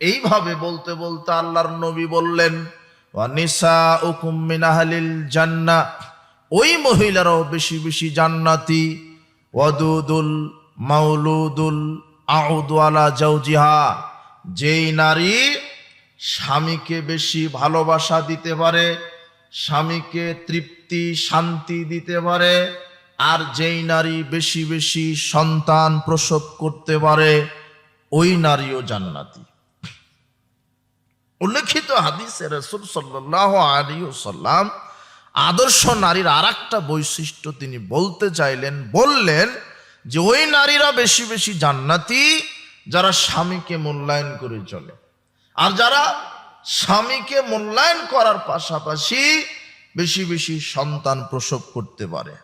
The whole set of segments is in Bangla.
এইভাবে বলতে বলতে আল্লাহর নবী বললেন জান্না ওই মহিলারাও বেশি বেশি জান্নাতি। ওয়াদুদুল মাউলুদুল আউদওয়ালা জাউজিহা। যেই নারী স্বামীকে বেশি ভালোবাসা দিতে পারে, স্বামীকে তৃপ্তি, শান্তি দিতে পারে, আর যেই নারী বেশি বেশি সন্তান প্রসব করতে পারে, ওই নারীও জান্নাতি। উল্লেখিত হাদিসে রসুল সাল্লাহ আলী সাল্লাম আদর্শ নারীর আর একটা বৈশিষ্ট্য তিনি বলতে চাইলেন, বললেন যে ওই নারীরা বেশি বেশি জান্নাতি যারা স্বামীকে মূল্যায়ন করে চলে। আর যারা স্বামীকে মূল্যায়ন করার পাশাপাশি বেশি বেশি সন্তান প্রসব করতে পারে।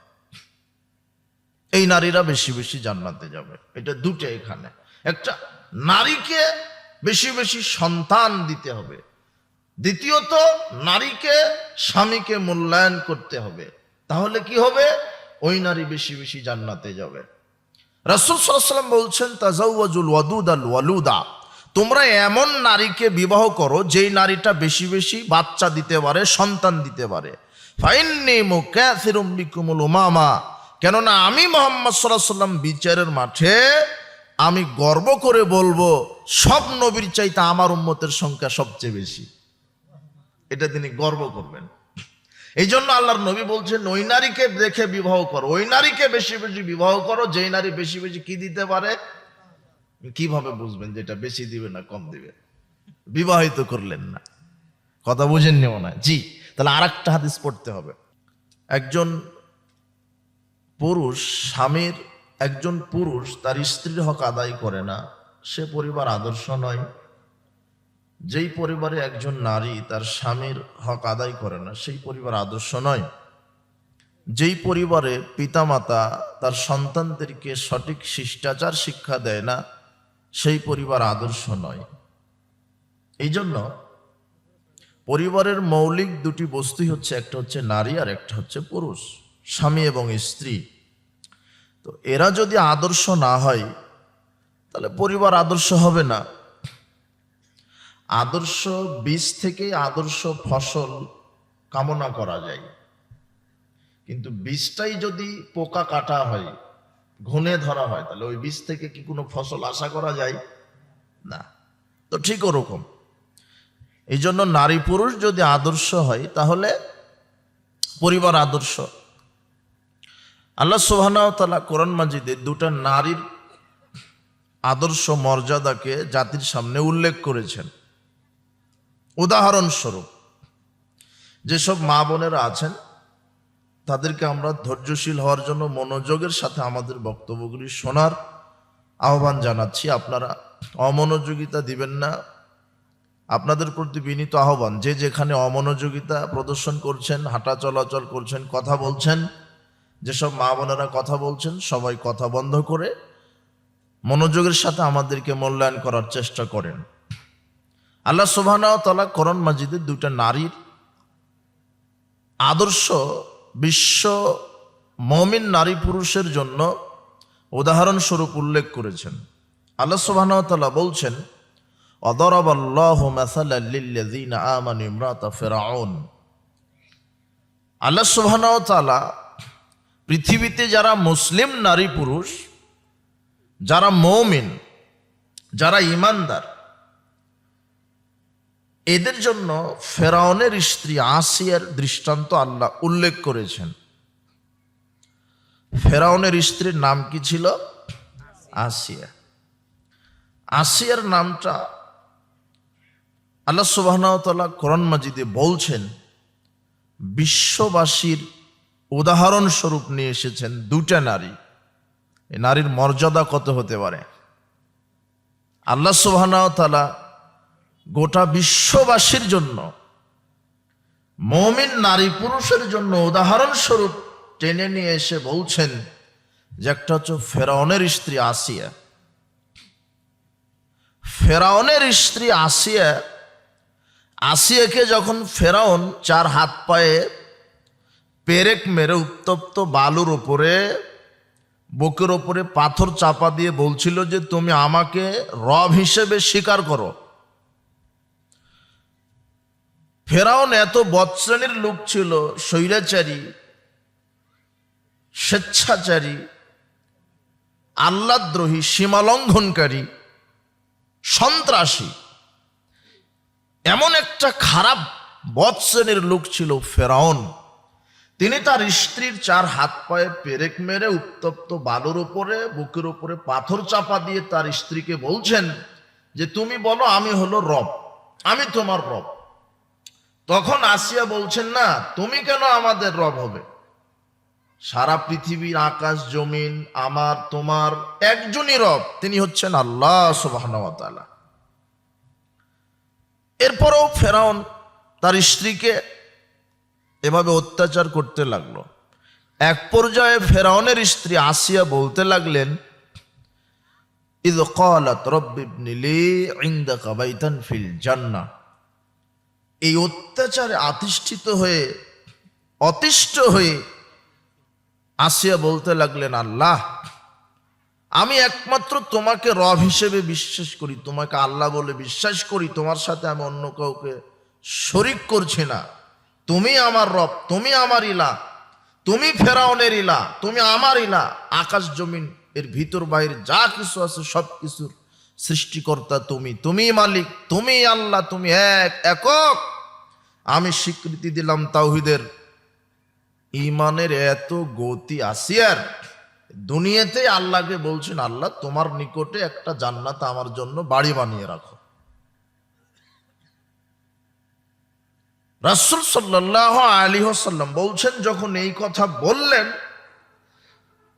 এই নারীরা বেশি বেশি জান্নাতে যাবে। এটা দুটো এখানে। একটা নারীকে বেশি বেশি সন্তান দিতে হবে। দ্বিতীয়ত, নারীকে স্বামীকে মূল্যায়ন করতে হবে। তাহলে কি হবে? ওই নারী বেশি বেশি জান্নাতে যাবে। রাসুল সাল্লাম বলছেন তাজাউজুল ওয়াদুদ আল ওয়ালুদা। তোমরা এমন নারীকে বিবাহ করো, যেই নারীটা বেশি বেশি বাচ্চা দিতে পারে, সন্তান দিতে পারে। কেননা, আমি মোহাম্মদ সাল্লাহ সাল্লাম বিচারের মাঠে আমি গর্ব করে বলব সব নবীর চাইতে আমার উম্মতের সংখ্যা সবচেয়ে বেশি। এটা তিনি গর্ব করবেন। এই জন্য আল্লাহর নবী বলছেন, ওই নারীকে দেখে বিবাহ করো। ওই নারীকে বেশি বেশি বিবাহ করো। যেই নারী বেশি বেশি কি দিতে পারে? কীভাবে বুঝবেন যেটা বেশি দিবে না কম দিবে? বিবাহিত করলেন না। কথা বুঝেননি মনে হয়? জি, তাহলে আর একটা হাদিস পড়তে হবে। একজন পুরুষ, স্বামীর একজন পুরুষ তার স্ত্রীর হক আদায় করে না। সে পরিবার আদর্শ নয়। যেই পরিবারে একজন নারী তার স্বামীর হক আদায় করে না, সেই পরিবার আদর্শ নয়। যেই পরিবারে পিতামাতা তার সন্তানদেরকে সঠিক শিষ্টাচার শিক্ষা দেয় না, সেই পরিবার আদর্শ নয়। এই জন্য পরিবারের মৌলিক দুটি বস্তুই হচ্ছে, একটা হচ্ছে নারী আর একটা হচ্ছে পুরুষ, স্বামী এবং স্ত্রী। তো এরা যদি আদর্শ না হয় তাহলে পরিবার আদর্শ হবে না। আদর্শ বীজ থেকে আদর্শ ফসল কামনা করা যায়। কিন্তু বীজটাই যদি পোকা কাটা হয় ঘুনে ধরা হয়, তাহলে ওই বীজ থেকে কি কোনো ফসল আশা করা যায়? না। তো ঠিক ওরকম। এই জন্য নারী পুরুষ যদি আদর্শ হয়, তাহলে পরিবার আদর্শ। আল্লাহ সোহানাওতালা কোরআন মাজিদে দুটা নারীর আদর্শ মর্যাদাকে জাতির সামনে উল্লেখ করেছেন। উদাহরণস্বরূপ, যেসব মা বোনেরা আছেন, তাদেরকে আমরা ধৈর্যশীল হওয়ার জন্য মনোযোগের সাথে আমাদের বক্তব্যগুলি শোনার আহ্বান জানাচ্ছি। আপনারা অমনোযোগিতা দিবেন না। আপনাদের প্রতি বিনীত আহ্বান, যে যেখানে অমনোযোগিতা প্রদর্শন করছেন, হাঁটা চলাচল করছেন, কথা বলছেন, যেসব মা বোনেরা কথা বলছেন, সবাই কথা বন্ধ করে মনোযোগের সাথে আমাদেরকে মূল্যায়ন করার চেষ্টা করেন। আল্লাহ সুবাহ তালা করণ মাজিদে দুইটা নারীর আদর্শ বিশ্ব মমিন নারী পুরুষের জন্য উদাহরণস্বরূপ উল্লেখ করেছেন। আল্লাহ সুবাহ তালা বলছেন, অদরবাল্লাহ মাসাল্লাযীনা আমানু ইমরাতা আল্লাহ পৃথিবীতে যারা মুসলিম নারী পুরুষ যারা মৌমিন, যারা ইমানদার, এদের জন্য ফেরাউনের স্ত্রী আসিয়ার দৃষ্টান্ত আল্লাহ উল্লেখ করেছেন। ফেরাউনের স্ত্রীর নাম কি ছিল? আসিয়া। আসিয়ার নামটা আল্লাহ সুবাহতাল্লাহ কোরআন মাজিদে বলছেন, বিশ্ববাসীর উদাহরণস্বরূপ নিয়ে এসেছেন দুটা নারী। এই নারীর মর্যাদা কত হতে পারে? আল্লাহ সুবাহতালা গোটা বিশ্ববাসীর জন্য, মমিন নারী পুরুষের জন্য উদাহরণস্বরূপ টেনে নিয়ে এসে বলছেন যে একটা হচ্ছে ফেরাউনের স্ত্রী আসিয়া। ফেরাউনের স্ত্রী আসিয়া, আসিয়াকে যখন ফেরাউন চার হাত পায়ে পেরেক মেরে উত্তপ্ত বালুর ওপরে বুকের ওপরে পাথর চাপা দিয়ে বলছিল যে, তুমি আমাকে রব হিসেবে স্বীকার করো। ফেরাউন এত বৎশ্রেণীর লোক ছিল, স্বৈরাচারী, স্বেচ্ছাচারী আহ্লাদ্রোহী সীমালঙ্ঘনকারী, সন্ত্রাসী। এমন একটা খারাপ বৎশ্রেণীর লোক ছিল ফেরাউন। তিনি তার স্ত্রীর চার হাত পায়ে পেরেক মেরে উত্তপ্ত বালুর উপরে, বুকের উপরে পাথর চাপা দিয়ে তার স্ত্রীকে বলছেন যে, তুমি বলো, আমি হলো রব। আমি তোমার রব। তখন আসিয়া বলছেন, না, তুমি কেন আমাদের রব হবে? সারা পৃথিবীর আকাশ, জমিন, আমার, তোমার একজনই রব। তিনি হচ্ছেন আল্লাহ সুবাহ এরপরও ফেরাউন তার স্ত্রীকে এভাবে অত্যাচার করতে লাগল। এক পর্যায়ে ফেরাউনের স্ত্রী আসিয়া বলতে লাগলেন, ইদ কালাত রব্বিবনি লি ইনদাকা বাইতান ফিল জান্নাহ। এই অত্যাচারে আতিষ্ঠিত হয়ে, অতিষ্ঠ হয়ে আসিয়া বলতে লাগলেন, আল্লাহ, আমি একমাত্র তোমাকে রব হিসেবে বিশ্বাস করি, তোমাকে আল্লাহ বলে বিশ্বাস করি, তোমার সাথে আমি অন্য কাউকে শরিক করছি না। তুমি আমার রব, তুমি আমার ইলা, তুমি ফেরাউনের ইলা, তুমি আমার ইলা। আকাশ জমিন, এর ভিতর বাইরে যা কিছু আছে সব কিছুর সৃষ্টিকর্তা তুমি তুমি মালিক, তুমি আল্লাহ, তুমি এক, একক। আমি স্বীকৃতি দিলাম তাওহিদের। ইমানের এত গতি আসিয়ার দুনিয়াতে আল্লাহকে বলছেন, আল্লাহ, তোমার নিকটে একটা জান্নাত আমার জন্য বাড়ি বানিয়ে রাখো। রাসুল সাল্লাহ আলী হাসাল্লাম বলছেন, যখন এই কথা বললেন,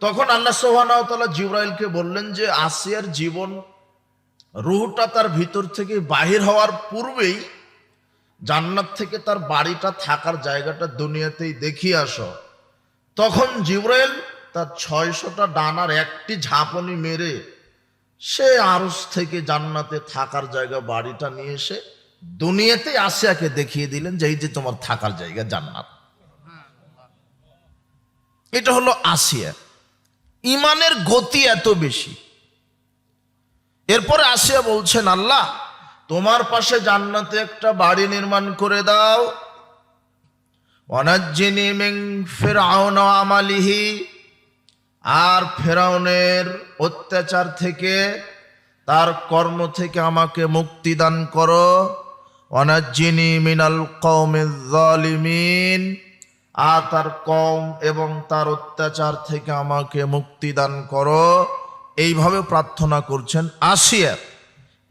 তখন আল্লাহ সোহানাতলা জিব্রাইলকে বললেন যে, আসিয়ার জীবন রুহটা তার ভিতর থেকে বাহির হওয়ার পূর্বেই জান্নাত থেকে তার বাড়িটা থাকার জায়গাটা দুনিয়াতেই দেখিয়ে আসো। তখন জিব্রাইল তার ছয়শটা ডানার একটি ঝাঁপনি মেরে সে আরস থেকে জান্নাতে থাকার জায়গা বাড়িটা নিয়ে এসে দুনিয়াতে আসিয়াকে দেখিয়ে দিলেন যে এই যে তোমার থাকার জায়গা জান্নাত। এটা হলো আসিয়া। ইমানের গতি এত বেশি। এরপরে আসিয়া বলছেন, আল্লাহ, তোমার পাশে জান্নাতে একটা বাড়ি নির্মাণ করে দাও। ফেরাউন আমালিহি। আর ফেরাউনের অত্যাচার থেকে তার কর্ম থেকে আমাকে মুক্তি দান করো। অনাজ্জিনী মিনাল কৌমে জালিমিন আর তার কম এবং তার অত্যাচার থেকে আমাকে মুক্তি দান করো। এইভাবে প্রার্থনা করছেন আসিয়া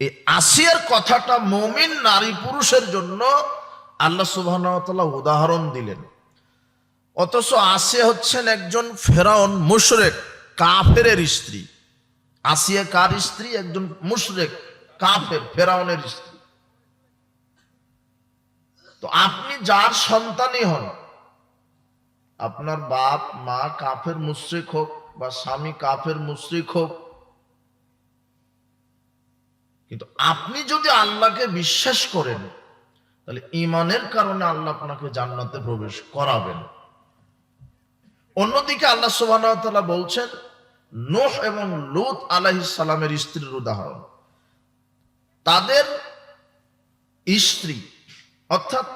এই আসিয়ার কথাটা মমিন নারী পুরুষের জন্য আল্লাহ সুবাহ উদাহরণ দিলেন। অথচ আসিয়া হচ্ছেন একজন ফেরাউন মুশরেক কাফের স্ত্রী। আসিয়া কার স্ত্রী? একজন মুশরেক, কাফের, ফেরাউনের স্ত্রী। তো আপনি যার সন্তানই হন, আপনার বাপ, মা কাফের মুশ্রিক হোক বা স্বামী কাফের মুশ্রিক হোক, কিন্তু আপনি যদি আল্লাহকে বিশ্বাস করেন, তাহলে ইমানের কারণে আল্লাহ আপনাকে জান্নাতে প্রবেশ করাবেন। অন্যদিকে আল্লাহ সুবাহ বলছেন, নোহ এবং লুত সালামের স্ত্রীর উদাহরণ। তাদের স্ত্রী অর্থাৎ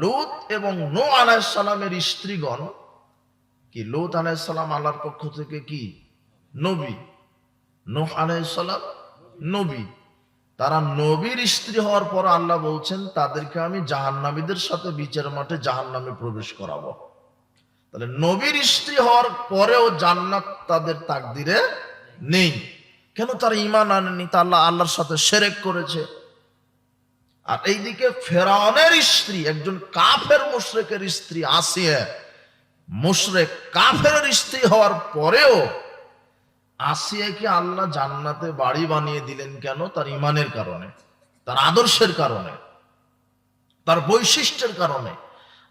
লুত এবং নো আলাহিসাল্লামের স্ত্রীগণ, কি লুত আলাহিসাল্লাম আল্লাহর পক্ষ থেকে কি? নবী। নোহ আলাহিসাল্লাম নবী। তারা নবীর স্ত্রী হওয়ার পর আল্লাহ বলছেন, তাদেরকে আমি জাহান্নামীদের সাথে বিচার মাঠে জাহান্নামে প্রবেশ করাবো। তাহলে নবীর স্ত্রী হওয়ার পরেও জান্নাত তাদের তাকদিরে নেই। কেন তারা ইমান আনেনি তা আল্লাহ, আল্লাহর সাথে সেরেক করেছে। আর এইদিকে ফেরাউনের স্ত্রী, একজন কাফের মুশরেকের স্ত্রী আসিয়া, মুশরেক কাফের স্ত্রী হওয়ার পরেও আসিয়াকে আল্লাহ জান্নাতে বাড়ি বানিয়ে দিলেন কেন? তার ইমানের কারণে, তার আদর্শের কারণে, তার বৈশিষ্ট্যের কারণে।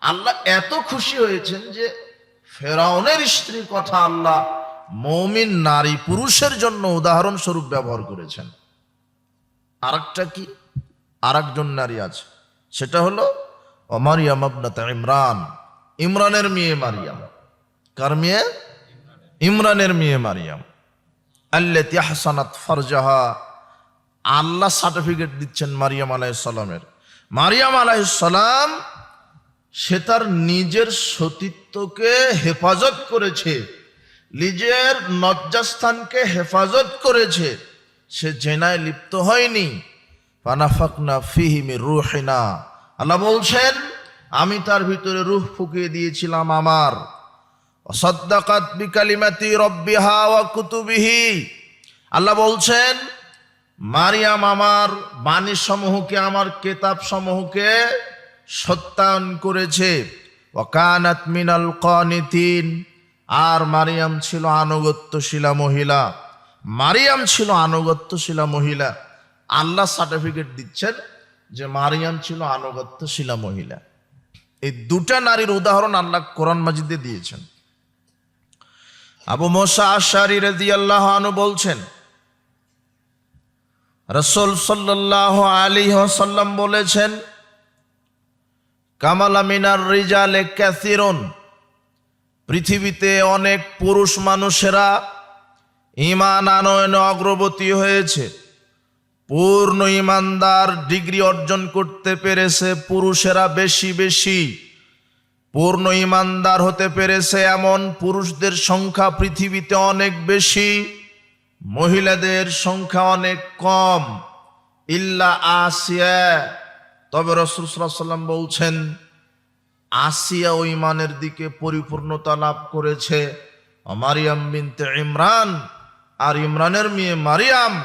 আল্লাহ এত খুশি হয়েছেন যে ফেরাউনের স্ত্রীর কথা আল্লাহ মৌমিন, নারী, পুরুষের জন্য উদাহরণস্বরূপ ব্যবহার করেছেন। আরেকটা কি? আরেকজন নারী আছে। সেটা হলো অমারিয়াম আবনাতা ইমরান। ইমরানের মেয়ে মারিয়াম। কার মেয়ে? ইমরানের মেয়ে মারিয়াম। আল্লাতি হাসানাত ফরজাহা। আল্লাহ সার্টিফিকেট দিচ্ছেন মারিয়াম আলাইসাল্লামের মারিয়াম আলাইসালাম সে তার নিজের সতীত্বকে হেফাজত করেছে। নিজের নজ্জাস্থানকে হেফাজত করেছে। সে জেনায় লিপ্ত হয়নি। পানাফাকনা ফিহিমি রুহিনা। আল্লাহ বলছেন, আমি তার ভিতরে রুহ ফুকিয়ে দিয়েছিলাম আমার। অসদ্দাকাত বিকালিমাতি রব্বিহা ওয়া কুতুবিহি। আল্লাহ বলছেন, মারিয়াম আমার বাণী সমূহকে আমার কেতাব সমূহকে সত্যায়ন করেছে। ওকানাত মিনাল কনিতিন। আর মারিয়াম ছিল আনুগত্যশীলা মহিলা। মারিয়াম ছিল আনুগত্যশীলা মহিলা। আল্লাহ সার্টিফিকেট দিচ্ছেন যে মারিয়াম ছিল আনুগত্যশীলা মহিলা। এই দুটা নারীর উদাহরণ আল্লাহ কোরআন মাজিদে দিয়েছেন। আবু মোসা আশারি রেদি আল্লাহ আনু বলছেন, রসুল সাল্লাহ আলী সাল্লাম বলেছেন, কামালা মিনার রিজালে ক্যাসিরন পৃথিবীতে অনেক পুরুষ মানুষেরা ইমান আনয়নে অগ্রগতি হয়েছে। পূর্ণ ইমানদার ডিগ্রি অর্জন করতে পেরেছে পুরুষেরা বেশি বেশি। পূর্ণ ইমানদার হতে পেরেছে এমন পুরুষদের সংখ্যা পৃথিবীতে অনেক বেশি। মহিলাদের সংখ্যা অনেক কম। ইল্লা আসিয়া। তবে রসুল সাল্লাম বলছেন, আসিয়া ও ইমানের দিকে পরিপূর্ণতা লাভ করেছে। মারিয়াম বিনতে ইমরান। আর ইমরানের মেয়ে মারিয়াম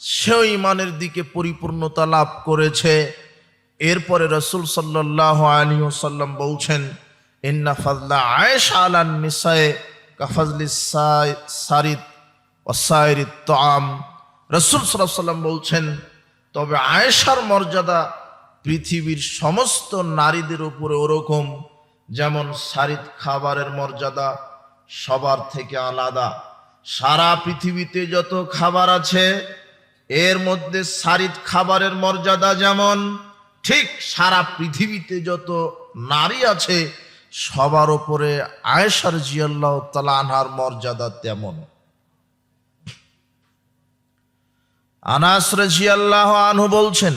সেও ইমানের দিকে পরিপূর্ণতা লাভ করেছে। এরপরে রসুল সাল্লাহ আলী সাল্লাম বলছেন, ইন্না ফাজলা আয়েশা আলান নিসায়ে কাফাজলি সারিদ ওসাইরিত তাম রসুল সাল্লাহ সাল্লাম বলছেন, তবে আয়েশার মর্যাদা পৃথিবীর সমস্ত নারীদের উপরে ওরকম, যেমন সারিদ খাবারের মর্যাদা সবার থেকে আলাদা। সারা পৃথিবীতে যত খাবার আছে এর মধ্যে সারিদ খাবারের মর্যাদা যেমন, ঠিক সারা পৃথিবীতে যত নারী আছে, সবার ওপরে আয়েশার জিয়াল্লাহ তালা আনহার মর্যাদা তেমন। আনাস রাজিয়াল্লাহ আনহু বলছেন,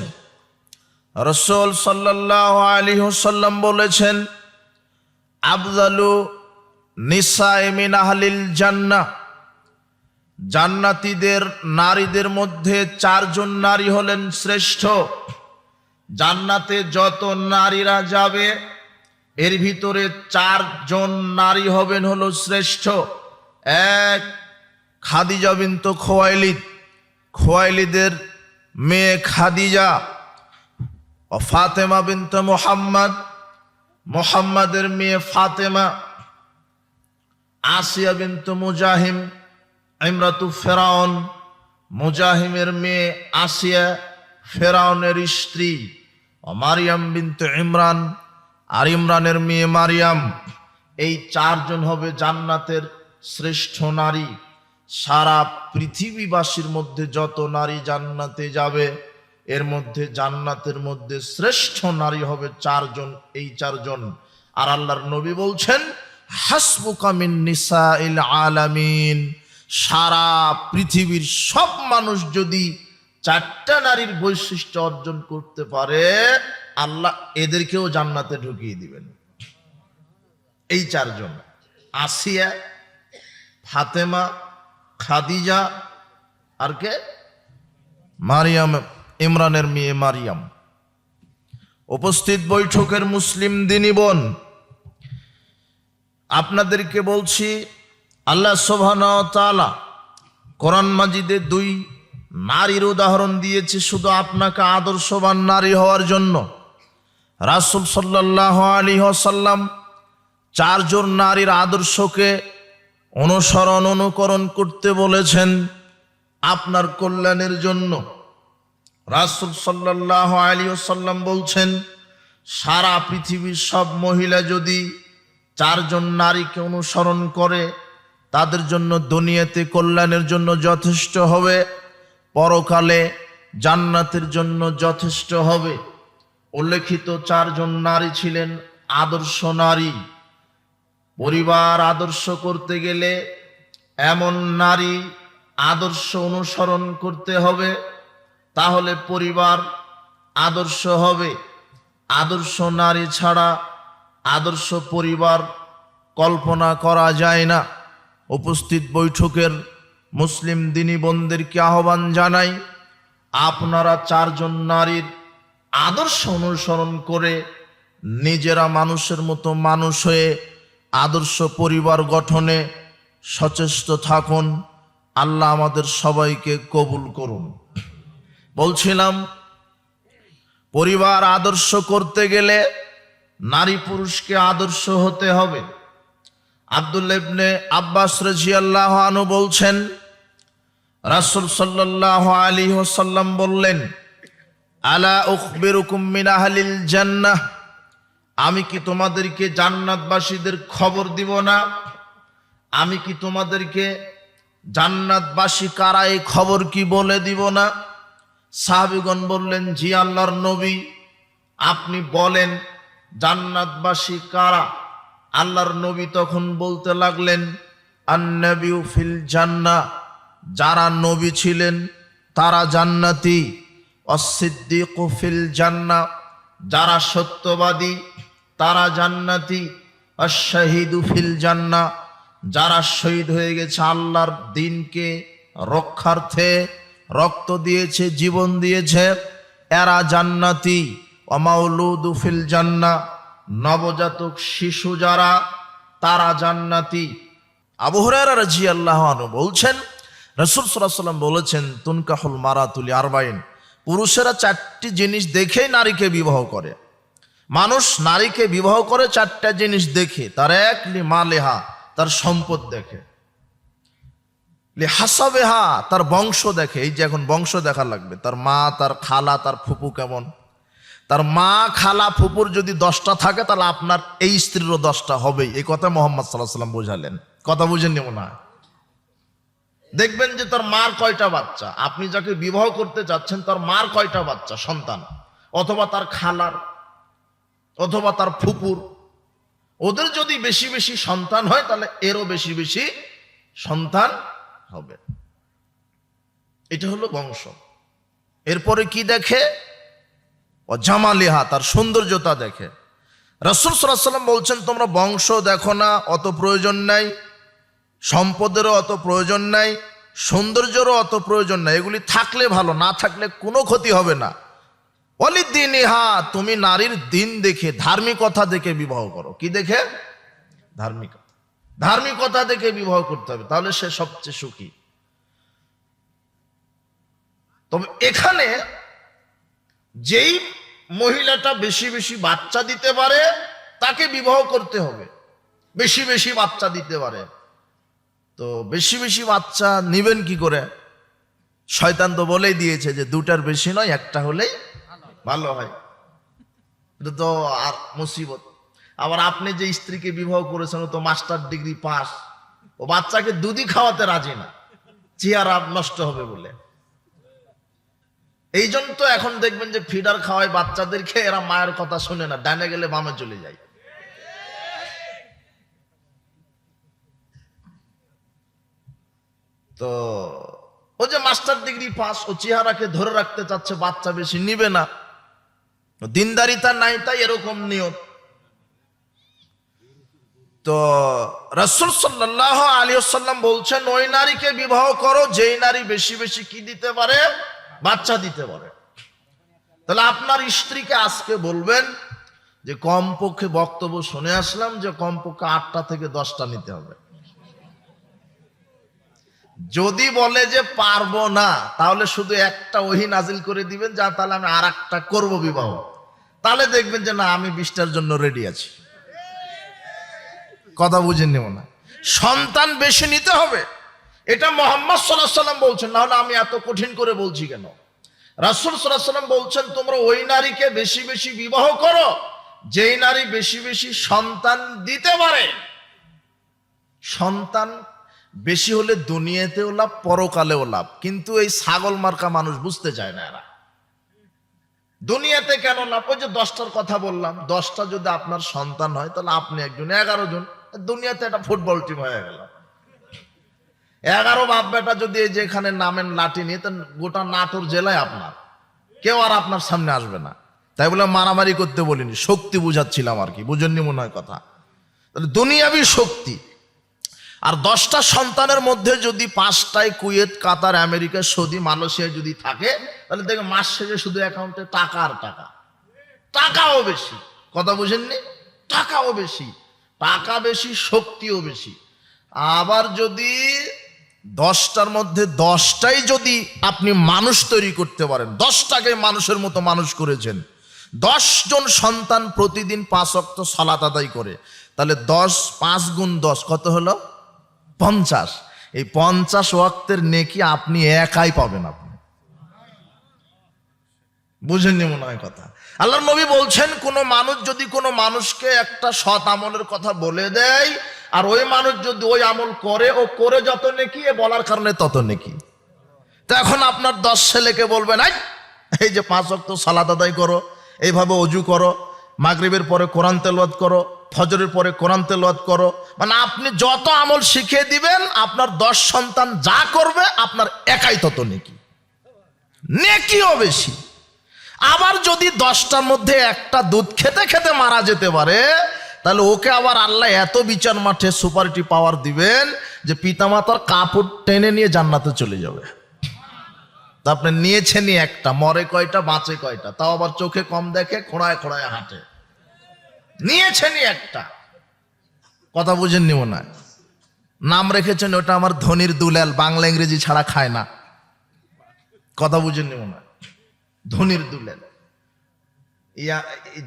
রসুল সাল্লাহ আলী সাল্লাম বলেছেন, আফজালু নিসা এমিন আহলিল জান্না জান্নাতীদের নারীদের মধ্যে চারজন নারী হলেন শ্রেষ্ঠ। জান্নাতে যত নারীরা যাবে, এর ভিতরে চারজন নারী হবেন হলো শ্রেষ্ঠ। এক, খাদিজা বিন্ত খোয়াইলিদ। খোয়াইলিদের মেয়ে খাদিজা ও ফাতেমা বিন্ত মোহাম্মদ। মোহাম্মদের মেয়ে ফাতেমা। আসিয়া বিন্ত মুজাহিম। ইমরাতু ফেরাউন, মুজাহিমের মেয়ে আসিয়া ফেরাউনের স্ত্রী মারিয়াম বিন্তু ইমরান আর ইমরানের মেয়ে মারিয়াম। এই চারজন হবে জান্নাতের শ্রেষ্ঠ নারী। সারা পৃথিবীবাসীর মধ্যে যত নারী জান্নাতে যাবে, এর মধ্যে জান্নাতের মধ্যে শ্রেষ্ঠ নারী হবে চারজন, এই চারজন। আর আল্লাহর নবী বলছেন হাসবুকামিন নিসা আলামিন। সারা পৃথিবীর সব মানুষ যদি চারটা নারীর বৈশিষ্ট্য অর্জন করতে পারে, আল্লাহ এদেরকেও জান্নাতে ঢুকিয়ে দিবেন। এই চারজন। আসিয়া, ফাতেমা, খাদিজা, আর কে? মারিয়াম, ইমরানের মেয়ে মারিয়াম। উপস্থিত বৈঠকের মুসলিম দিনী বোন, আপনাদেরকে বলছি আল্লাহ সোভান কোরআন মাজিদে দুই নারীর উদাহরণ দিয়েছে শুধু আপনাকে আদর্শবান নারী হওয়ার জন্য। রাসুল সাল্লাহ আলী সাল্লাম চারজন নারীর আদর্শকে অনুসরণ, অনুকরণ করতে বলেছেন আপনার কল্যাণের জন্য। রাসুল সাল্লাহ আলী সাল্লাম বলছেন, সারা পৃথিবীর সব মহিলা যদি চারজন নারীকে অনুসরণ করে তাদের জন্য দুনিয়াতে কল্যাণের জন্য যথেষ্ট হবে, পরকালে জান্নাতের জন্য যথেষ্ট হবে। উল্লেখিত চারজন নারী ছিলেন আদর্শ নারী। পরিবার আদর্শ করতে গেলে এমন নারী আদর্শ অনুসরণ করতে হবে, তাহলে পরিবার আদর্শ হবে। আদর্শ নারী ছাড়া আদর্শ পরিবার কল্পনা করা যায় না। উপস্থিত বৈঠকের মুসলিম দিনী বোনদেরকে আহ্বান জানাই, আপনারা চারজন নারীর আদর্শ অনুসরণ করে নিজেরা মানুষের মতো মানুষ হয়ে আদর্শ পরিবার গঠনে সচেষ্ট থাকুন। আল্লাহ আমাদের সবাইকে কবুল করুন। বলছিলাম, পরিবার আদর্শ করতে গেলে নারী পুরুষকে আদর্শ হতে হবে। আব্দুল আব্বাস রাজিয়াল্লাহ আনু বলছেন, রাসূল সাল্লাল্লাহু আলাইহি ওয়াসাল্লাম বললেন, আলা উখবিরুকুম মিন আহলিল জান্নাহ, আমি কি তোমাদেরকে জান্নাতবাসীদের খবর দিব না? আমি কি তোমাদেরকে জান্নাতবাসী কারা এই খবর কি বলে দিব না? সাহাবিগণ বললেন, জি নবী, আপনি বলেন জান্নাতবাসী কারা? আল্লাহর নবী তখন বলতে লাগলেন, আন্নবিউ ফিল জান্না যারা নবী ছিলেন তারা জান্নাতি। অসিদ্দিক ফিল জান্না যারা সত্যবাদী তারা জান্নাতি। অশাহিদু ফিল জান্না যারা শহীদ হয়ে গেছে আল্লাহর দিনকে রক্ষার্থে, রক্ত দিয়েছে, জীবন দিয়েছে, এরা জান্নাতি। অমাউলুদু ফিল জান্না নবজাতক শিশু যারা, তারা জান্নাতি। আবু হুরায়রা রাদিয়াল্লাহু আনহু বলছেন, রাসূল ওয়াসাল্লাম বলেছেন, তুনকাহুল মারাতুলি আরবাইন। পুরুষেরা চারটি জিনিস দেখেই নারীকে বিবাহ করে। মানুষ নারীকে বিবাহ করে চারটা জিনিস দেখে, তার এক লি মালেহা তার সম্পদ দেখে। হাসাবেহা তার বংশ দেখে। এই যে এখন বংশ দেখা লাগবে, তার মা, তার খালা, তার ফুপু কেমন? তার মা খালা ফুপুর যদি দশটা থাকে, তাহলে আপনার এই স্ত্রীরও দশটা হবেই। এই কথা মোহাম্মদ সাল্লাহ সাল্লাম বোঝালেন। কথা বুঝেন মনে হয়? দেখবেন যে তার মার কয়টা বাচ্চা? আপনি যাকে বিবাহ করতে যাচ্ছেন, তার মার কয়টা বাচ্চা? সন্তান। অথবা তার খালার, অথবা তার ফুপুর। ওদের যদি বেশি বেশি সন্তান হয়, তাহলে এরও বেশি বেশি সন্তান হবে। এটা হলো বংশ। এরপরে কি দেখে? ও জামালিহা তার সৌন্দর্যতা দেখে। রসুল সাল্লাম বলছেন, তোমরা বংশ দেখো না, অত প্রয়োজন নাই। সম্পদেরও অত প্রয়োজন নাই, সৌন্দর্যেরও অত প্রয়োজন নাই। এগুলি থাকলে ভালো, না থাকলে কোনো ক্ষতি হবে না। অলি দিন ইহা তুমি নারীর দিন দেখে, ধার্মিকতা দেখে বিবাহ করো। কি দেখে? ধার্মিক ধার্মিকতা দেখে বিবাহ করতে হবে, তাহলে সে সবচেয়ে সুখী। তবে এখানে যেই মহিলাটা বেশি বেশি বাচ্চা দিতে পারে, তাকে বিবাহ করতে হবে। বেশি বেশি বাচ্চা দিতে পারে। তো বেশি বেশি বাচ্চা নিবেন কি করে? শয়তান তো বলেই দিয়েছে যে দুটার বেশি নয়, একটা হলেই ভালো হয়। এটা তো আর মুসিবত। আবার আপনি যে স্ত্রীকে বিবাহ করেছেন তো মাস্টার ডিগ্রি পাস। ও বাচ্চাকে দুধই খাওয়াতে রাজি না। চেহারা নষ্ট হবে বলে। এই জন্য তো এখন দেখবেন যে ফিডার খাওয়ায় বাচ্চাদেরকে এরা মায়ের কথা শুনে না, ডানে গেলে বামে চলে যায়। তো ও যে মাস্টার ডিগ্রি পাস, ও চেহারাকে ধরে রাখতে চাচ্ছে, বাচ্চা বেশি নিবে না। দিনদারিতা নাই, তাই এরকম নিয়ত। তো রসুল সাল্লাহ আলী সাল্লাম বলছেন, ওই নারীকে বিবাহ করো, যেই নারী বেশি বেশি কি দিতে পারে? বাচ্চা দিতে পারে তাহলে আপনার স্ত্রীকে আজকে বলবেন যে, কমপক্ষে বক্তব্য শুনে আসলাম যে, কমপক্ষে আটটা থেকে দশটা নিতে হবে। যদি বলে যে, পারব না, তাহলে শুধু একটা ওহি নাজিল করে দিবেন, যা তাহলে আমি আর একটা করব বিবাহ। তাহলে দেখবেন যে, না, আমি বিশটার জন্য রেডি আছি। কথা বুঝে নেব না। সন্তান বেশি নিতে হবে। এটা মোহাম্মদ সাল্লাহ সাল্লাম বলছেন না হলে আমি এত কঠিন করে বলছি কেন? রাসুল সাল্লাহ সাল্লাম বলছেন, তোমরা ওই নারীকে বেশি বেশি বিবাহ করো, যেই নারী বেশি বেশি সন্তান দিতে পারে। সন্তান বেশি হলে দুনিয়াতেও লাভ, পরকালেও লাভ। কিন্তু এই ছাগল মার্কা মানুষ বুঝতে চায় না এরা। দুনিয়াতে কেন লাভ ওই যে দশটার কথা বললাম, দশটা যদি আপনার সন্তান হয়, তাহলে আপনি একজন, এগারো জন, দুনিয়াতে একটা ফুটবল টিম হয়ে গেল। এগারো বাপ বেটা যদি এই যে এখানে নামেন লাঠি নিয়ে গোটা নাটোর জেলায় আপনার। কেউ আর আপনার সামনে আসবে না। তাই বলে মারামারি করতে বলিনি, শক্তি বুঝাচ্ছিলাম আর কি, বুঝেননি মনে হয় কথা। তাহলে দুনিয়াবি শক্তি। আর দশটা সন্তানের মধ্যে যদি পাঁচটায় কুয়েত, কাতার, আমেরিকা, সৌদি মালয়েশিয়ায় যদি থাকে, তাহলে দেখে মাস শেষে শুধু অ্যাকাউন্টে টাকা আর টাকা। টাকাও বেশি। কথা বুঝেননি? টাকাও বেশি। টাকা বেশি, শক্তিও বেশি। আবার যদি দশটার মধ্যে দশটাই যদি আপনি মানুষ তৈরি করতে পারেন, দশটাকে মানুষের মতো মানুষ করেছেন। দশ জন সন্তান প্রতিদিন পাঁচ অক্ত সলাত আদায় করে, তাহলে দশ পাঁচ গুণ দশ কত হলো? পঞ্চাশ। এই পঞ্চাশ ওয়াক্তের নেকি আপনি একাই পাবেন আপনি। বুঝেননি মনে হয় কথা? আল্লাহর নবী বলছেন, কোনো মানুষ যদি কোনো মানুষকে একটা সৎ আমলের কথা বলে দেয় আর ওই মানুষ যদি ওই আমল করে, ও করে যত নেকি, এ বলার কারণে তত নেকি। তো এখন আপনার দশ ছেলেকে বলবেন, আই, এই যে পাঁচ অক্ত সালাদ আদায় করো, এইভাবে অজু করো, মাগরিবের পরে কোরআন তেলওয়াত করো, ফজরের পরে কোরআন তেলওয়াত করো। মানে আপনি যত আমল শিখিয়ে দিবেন, আপনার দশ সন্তান যা করবে, আপনার একাই তত নেকি। নেকিও বেশি। আবার যদি দশটার মধ্যে একটা দুধ খেতে খেতে মারা যেতে পারে তাহলে ওকে আবার আল্লাহ এত বিচার মাঠে সুপারিটি পাওয়ার দিবেন যে পিতামাতার কাপড় টেনে নিয়ে জান্নাতে চলে যাবে। আপনি নিয়েছেনই একটা, মরে কয়টা, বাঁচে কয়টা, তাও আবার চোখে কম দেখে, খোঁড়ায় খোঁড়ায় হাঁটে। নিয়েছেনই একটা। কথা বুঝেননি মনে হয়? নাম রেখেছেন, ওটা আমার ধনির দুলাল, বাংলা ইংরেজি ছাড়া খায় না। কথা বুঝেননি মনে হয়? ধনির দুলেল। ইয়া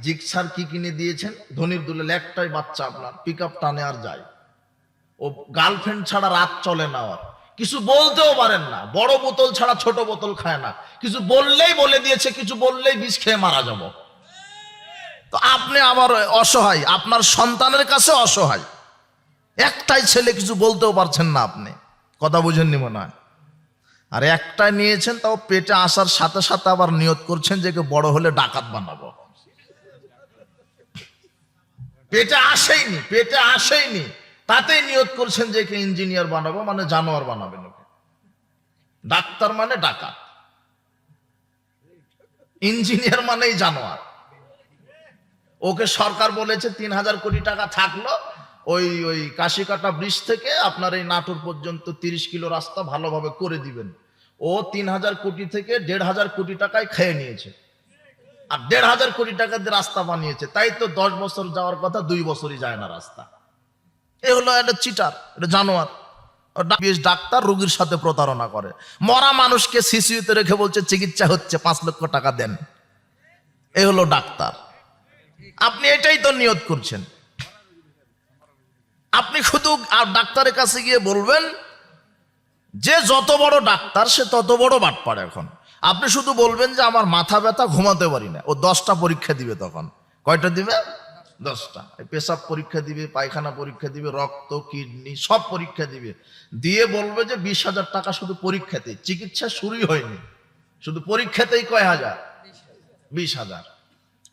জিক্সার কি কিনে দিয়েছেন? ধনির দুলেল একটাই বাচ্চা আপনার পিক আপ টানে আর যায়। ও গার্লফ্রেন্ড ছাড়া রাত চলে না আর কিছু বলতেও পারেন না, বড় বোতল ছাড়া ছোট বোতল খায় না। কিছু বললেই বলে দিয়েছে, কিছু বললেই বিষ খেয়ে মারা যাব। তো আপনি আবার অসহায়, আপনার সন্তানের কাছে অসহায়। একটাই ছেলে কিছু বলতেও পারছেন না আপনি। কথা বুঝেননি মনে হয়? আর একটা নিয়েছেন, তাও পেটে আসার সাথে সাথে আবার নিয়ত করছেন যে বড় হলে ডাকাত বানাবো। পেটে আসেইনি পেটে আসেইনি। তাতেই নিয়ত করছেন যে একে ইঞ্জিনিয়ার বানাবো মানে জানোয়ার বানাবেন ওকে। ডাক্তার মানে ডাকাত। ইঞ্জিনিয়ার মানেই জানোয়ার। ওকে সরকার বলেছে তিন হাজার কোটি টাকা থাকল, ওই ওই কাশিকাটা ব্রিজ থেকে আপনার এই নাটোর পর্যন্ত তিরিশ কিলো রাস্তা ভালোভাবে করে দিবেন। ও তিন হাজার কোটি থেকে দেড় হাজার কোটি টাকায় খেয়ে নিয়েছে। আর দেড় হাজার কোটি টাকা দিয়ে রাস্তা বানিয়েছে। তাই তো দশ বছর যাওয়ার কথা, দুই বছরই যায় না রাস্তা। এ হলো একটা চিটার এটা জানোয়ার। ডাক্তার রোগীর সাথে প্রতারণা করে। মরা মানুষকে সিসিউতে রেখে বলছে, চিকিৎসা হচ্ছে, পাঁচ লক্ষ টাকা দেন। এ হলো ডাক্তার। আপনি এটাই তো নিয়ত করছেন। আপনি শুধু আর ডাক্তারের কাছে গিয়ে বলবেন যে যত বড় ডাক্তার, সে তত বড় বাটপার এখন। আপনি শুধু বলবেন যে আমার মাথা ব্যথা, ঘুমাতে পারি না। ও দশটা পরীক্ষা দিবে তখন। কয়টা দিবে? দশটা। পেশাব পরীক্ষা দিবে, পায়খানা পরীক্ষা দিবে, রক্ত, কিডনি, সব পরীক্ষা দিবে। দিয়ে বলবে যে বিশ হাজার টাকা শুধু পরীক্ষাতে। চিকিৎসা শুরুই হয়নি। শুধু পরীক্ষাতেই কয় হাজার? বিশ হাজার।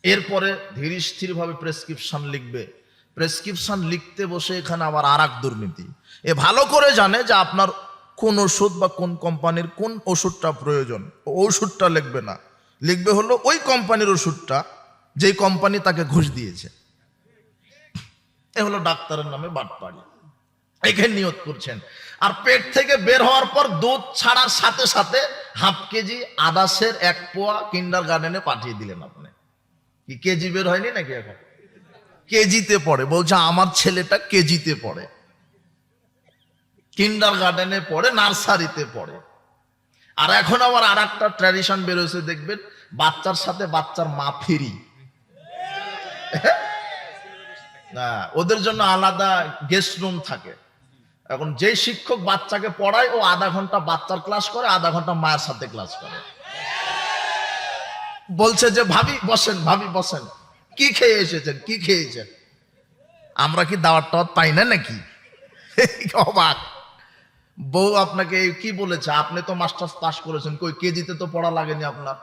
এরপরে ধীর স্থির ভাবে প্রেসক্রিপশন লিখবে। প্রেসক্রিপশন লিখতে বসে এখানে আবার আর দুর্নীতি। এ ভালো করে জানে যে আপনার কোন ওষুধ বা কোন কোম্পানির কোন ওষুধটা প্রয়োজন? ওষুধটা লিখবে না। লিখবে হলো ওই কোম্পানির ওষুধটা, যেই কোম্পানি তাকে ঘুষ দিয়েছে। এ হলো ডাক্তারের নামে বাটপাড়ি। এখানে নিয়ত করছেন। আর পেট থেকে বের হওয়ার পর দুধ ছাড়ার সাথে সাথে হাফ কেজি আদাসের এক পোয়া কিন্ডার গার্ডেনে পাঠিয়ে দিলেন আপনি। কি কেজি বের হয়নি নাকি এখন? কেজিতে পড়ে। বলছে, আমার ছেলেটা কেজিতে পড়ে। কিন্ডার গার্ডেনে পড়ে নার্সারিতে পড়ে। আর এখন আবার আর একটা ট্র্যাডিশন বেরোছে দেখবেন, বাচ্চার সাথে বাচ্চার মা ফিরি। না, ওদের জন্য আলাদা গেস্ট রুম থাকে। এখন যে শিক্ষক বাচ্চাকে পড়ায়, ও আধা ঘণ্টা বাচ্চার ক্লাস করে, আধা ঘণ্টা মায়ের সাথে ক্লাস করে। বলছে যে, ভাবি, বসেন ভাবি, বসেন। কি খেয়ে এসেছেন? কি খেয়েছেন? আমরা কি দাওয়ার টাওয়ার পাই না নাকি? অবাক। বউ আপনাকে কি বলেছে? আপনি তো মাস্টার্স পাস করেছেন। কই, কেজিতে তো পড়া লাগেনি আপনার।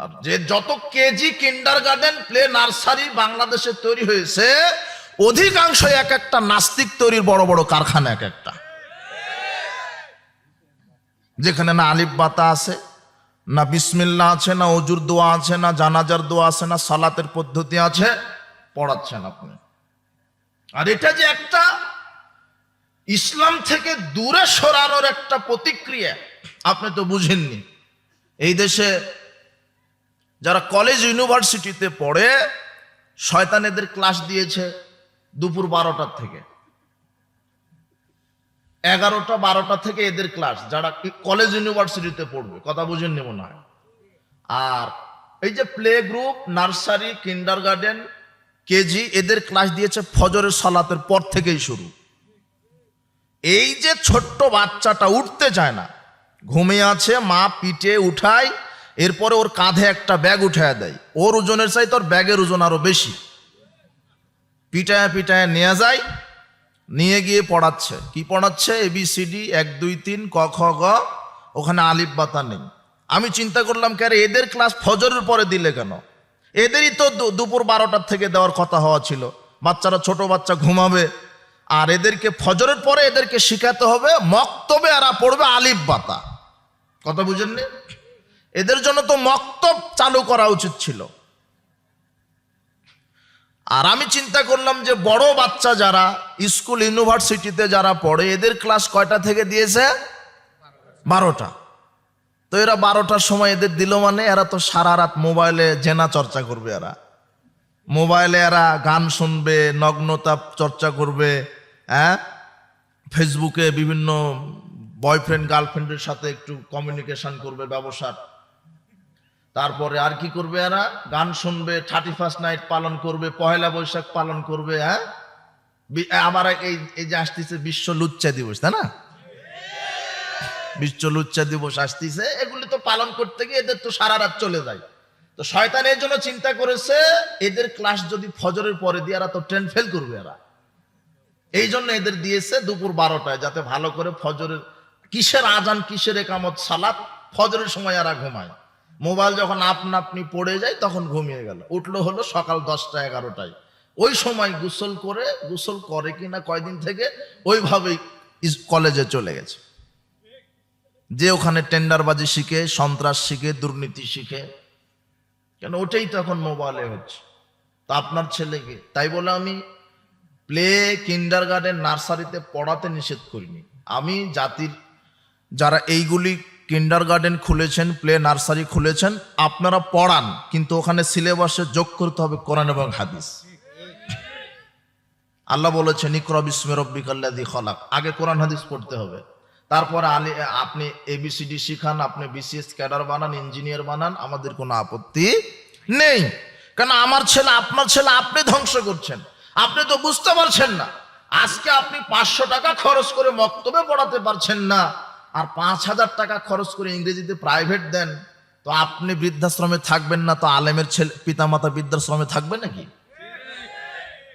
আর যে যত KG kindergarten play nursery বাংলাদেশে তৈরি হয়েছে অধিকাংশ এক একটা নাস্তিক তৈরির বড় বড় কারখানা এক একটা। যেখানে না আলিফ বাতা আছে, না বিসমিল্লা আছে, না অজুর দোয়া আছে, না জানাজার দোয়া আছে, না সালাতের পদ্ধতি আছে, পড়াচ্ছেন আপনি। আর এটা যে একটা ইসলাম থেকে দূরে সরানোর একটা প্রতিক্রিয়া, আপনি তো বুঝেননি। এই দেশে যারা কলেজ ইউনিভার্সিটিতে পড়ে শয়তানেদের ক্লাস দিয়েছে দুপুর বারোটার থেকে। এগারোটা বারোটা থেকে এদের ক্লাস যারা কলেজ ইউনিভার্সিটিতে পড়বে, কথা বুঝেননি মনে হয়। আর এই যে play group nursery kindergarten KG এদের ক্লাস দিয়েছে ফজরের সালাতের পর থেকেই শুরু। এই যে ছোট্ট বাচ্চাটা উঠতে চায় না, ঘুমিয়ে আছে, মা পিঠে উঠায়, এরপরে ওর কাঁধে একটা ব্যাগ উঠায় দেয়। ওর ওজনের চাই তোর ব্যাগের ওজন আরও বেশি। পিটায় পিটায় নিয়ে যায়, নিয়ে গিয়ে পড়াচ্ছে। কি পড়াচ্ছে? এবিসিডি এক, দুই, তিন, ক, খ, গ, ওখানে আলিফ, বাতা নেই। আমি চিন্তা করলাম কে, আরে এদের ক্লাস ফজরের পরে দিলে কেন? এদেরই তো দুপুর বারোটার থেকে দেওয়ার কথা হওয়া ছিল। বাচ্চারা, ছোট বাচ্চা ঘুমাবে। আর এদেরকে ফজরের পরে এদেরকে শিখাতে হবে, মক্তবে এরা পড়বে আলিফ বাতা। কথা বুঝেননি? এদের জন্য তো মক্তব চালু করা উচিত ছিল। আর আমি চিন্তা করলাম যে বড় বাচ্চা যারা স্কুল, ইউনিভার্সিটিতে যারা পড়ে, এদের ক্লাস কয়টা থেকে দিয়েছে? বারোটা। তো এরা বারোটার সময় এদের দিল মানে এরা তো সারা রাত মোবাইলে জেনা চর্চা করবে এরা। মোবাইলে এরা গান শুনবে, নগ্নতা চর্চা করবে হ্যাঁ? ফেসবুকে বিভিন্ন বয়ফ্রেন্ড গার্লফ্রেন্ডের সাথে একটু কমিউনিকেশন করবে ব্যবসার। তারপরে আর কি করবে এরা? গান শুনবে থার্টি ফার্স্ট নাইট পালন করবে, পহেলা বৈশাখ পালন করবে হ্যাঁ? আবার এই এই যে আসতেছে বিশ্ব লুচ্চা দিবস, তাই না? বিশ্ব লুচ্চা দিবস আসতেছে, এগুলি তো পালন করতে গিয়ে এদের তো সারা রাত চলে যায়। তো শয়তান এর জন্য চিন্তা করেছে, এদের ক্লাস যদি ফজরের পরে দিয়ে এরা তো ট্রেন ফেল করবে এরা। এই জন্য এদের দিয়েছে দুপুর বারোটায়, যাতে ভালো করে ফজরের, কিসের আজান, কিসের একামত, সালাত, ফজরের সময় এরা ঘুমায়। মোবাইল যখন আপনা আপনি পড়ে যায়, তখন ঘুমিয়ে গেল। উঠল হলো সকাল দশটা, এগারোটায়। ওই সময় গোসল করে গোসল করে কিনা কয়দিন থেকে, ওইভাবেই কলেজে চলে গেছে। যে ওখানে টেন্ডারবাজি শিখে, সন্ত্রাস শিখে, দুর্নীতি শিখে, কেন ওটাই তো এখন মোবাইলে হচ্ছে। তা আপনার ছেলেকে, তাই বলে আমি প্লে কিন্ডার গার্ডেন নার্সারিতে পড়াতে নিষেধ করিনি। আমি জাতির যারা এইগুলি কিন্ডার গার্ডেন খুলেছেন, প্লে নার্সারি খুলেছেন, আপনারা পড়ান, কিন্তু ওখানে সিলেবাসে যোগ করতে হবে কোরআন এবং হাদিস। আল্লাহ বলেছেন, ইকরা বিস্মে রব্বিকাল্লাযী খলাক। আগে কোরআন, হাদিস পড়তে হবে। তারপরে আলি, আপনি এবিসিডি শিখান, আপনি বিসিএস ক্যাডার বানান, ইঞ্জিনিয়ার বানান, আমাদের কোনো আপত্তি নেই। কারণ আমার ছেলে, আপনার ছেলে আপনি ধ্বংস করছেন। আপনি তো বুঝতে পারছেন না। আজকে আপনি পাঁচশো টাকা খরচ করে মক্তবে পড়াতে পারছেন না। আর পাঁচ হাজার টাকা খরচ করে ইংরেজিতে প্রাইভেট দেন। তো আপনি বৃদ্ধাশ্রমে থাকবেন না, তো আলেমের ছেলে, পিতামাতা বৃদ্ধাশ্রমে থাকবে নাকি?